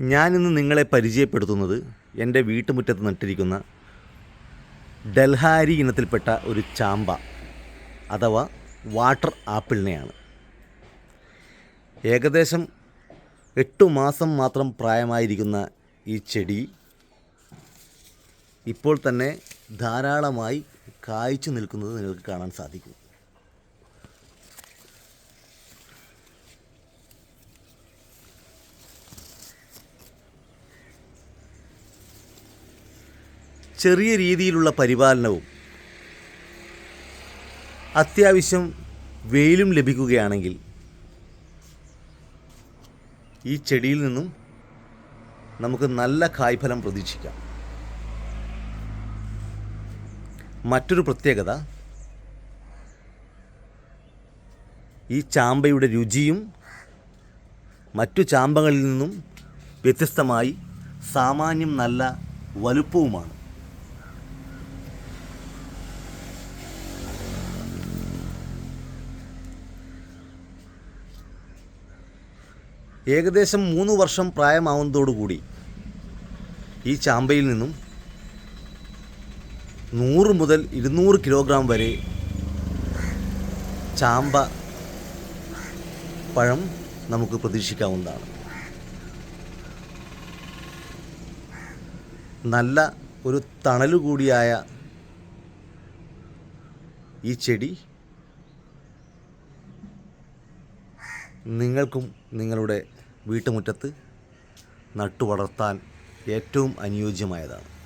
ഞാനിന്ന് നിങ്ങളെ പരിചയപ്പെടുത്തുന്നത് എന്റെ വീട്ടുമുറ്റത്ത് നട്ടിരിക്കുന്ന ഡൽഹാരി ഇനത്തിൽപ്പെട്ട ഒരു ചാമ്പ അഥവാ വാട്ടർ ആപ്പിളിനെയാണ്. ഏകദേശം എട്ടു മാസം മാത്രം പ്രായമായിരിക്കുന്ന ഈ ചെടി ഇപ്പോൾ തന്നെ ധാരാളമായി കായ്ച്ചു നിൽക്കുന്നത് നിങ്ങൾക്ക് കാണാൻ സാധിക്കും. ചെറിയ രീതിയിലുള്ള പരിപാലനവും അത്യാവശ്യം വെയിലും ലഭിക്കുകയാണെങ്കിൽ ഈ ചെടിയിൽ നിന്നും നമുക്ക് നല്ല കായ്ഫലം പ്രതീക്ഷിക്കാം. മറ്റൊരു പ്രത്യേകത ഈ ചാമ്പയുടെ രുചിയും മറ്റു ചാമ്പകളിൽ നിന്നും വ്യത്യസ്തമായി സാമാന്യം നല്ല വലുപ്പവുമാണ്. ഏകദേശം മൂന്ന് വർഷം പ്രായമാവുന്നതോടുകൂടി ഈ ചാമ്പയിൽ നിന്നും നൂറ് മുതൽ ഇരുന്നൂറ് കിലോഗ്രാം വരെ ചാമ്പ പഴം നമുക്ക് പ്രതീക്ഷിക്കാവുന്നതാണ്. നല്ല ഒരു തണലുകൂടിയായ ഈ ചെടി നിങ്ങൾക്കും നിങ്ങളുടെ വീട്ടുമുറ്റത്ത് നട്ടു വളർത്താൻ ഏറ്റവും അനുയോജ്യമായതാണ്.